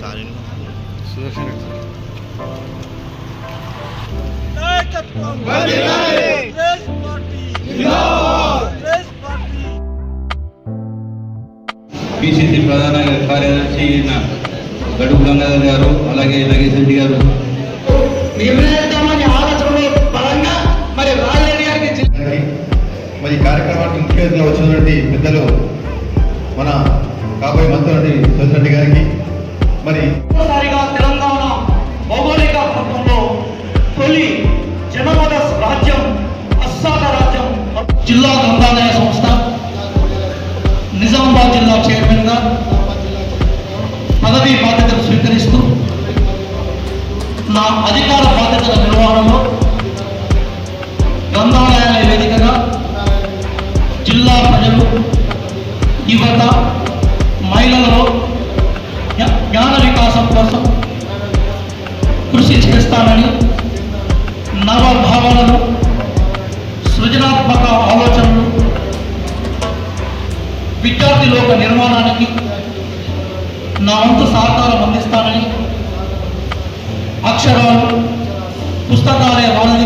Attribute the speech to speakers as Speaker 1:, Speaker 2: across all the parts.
Speaker 1: Sorry. Sudarshan BCC ప్రధాన కార్యదర్శి అయిన గడుపు గంగాధర్ గారు అలాగే నగేష్ రెడ్డి గారు.
Speaker 2: మరి
Speaker 3: కార్యక్రమానికి ముఖ్య వచ్చినటువంటి పెద్దలు మన కాబోయే మంత్రి రెడ్డి గారికి. మరి
Speaker 2: తెలంగాణ భౌగోళిక పథకంలో తొలి జనపద రాజ్యం అస్సాద రాజ్యం. జిల్లా గ్రంథాలయ సంస్థ నిజామాబాద్ జిల్లా చైర్మన్గా పదవీ బాధ్యతలు స్వీకరిస్తూ నా అధికార బాధ్యతల నిర్వహణలో గ్రంథాల చేస్తానని నవ భావనలు సృజనాత్మక ఆలోచనలు విద్యార్థి లోక నిర్మాణానికి నా వంతు సహకారం అందిస్తానని అక్షరాలు పుస్తకాలయ వారధిగా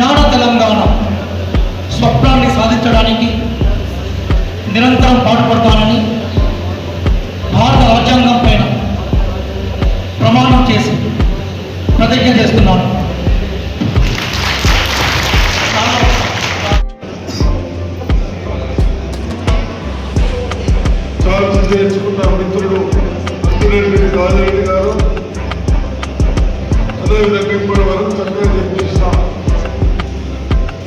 Speaker 2: జ్ఞాన తెలంగాణ స్వప్నాన్ని సాధించడానికి నిరంతరం పాటుపడతానని భారత రాజ్యాంగం పైన ప్రమాణం చేసి ప్రతిజ్ఞ చేస్తున్నాను.
Speaker 4: చాలా నేర్చుకున్న మిత్రుడు అంతురెడ్డి రాజరెడ్డి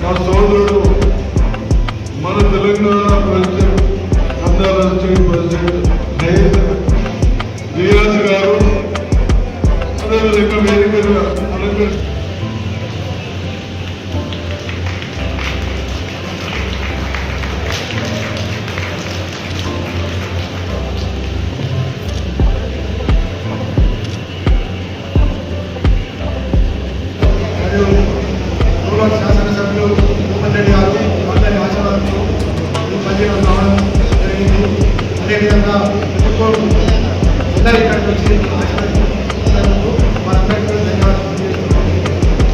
Speaker 4: నా సోదరుడు మన తెలంగాణ ప్రెసిడెంట్ అందాల స్టేట్ ప్రెసిడెంట్ జయేంద్ర గారు అదేవిధంగా వేదిక అలంకరి
Speaker 5: అదేవిధంగా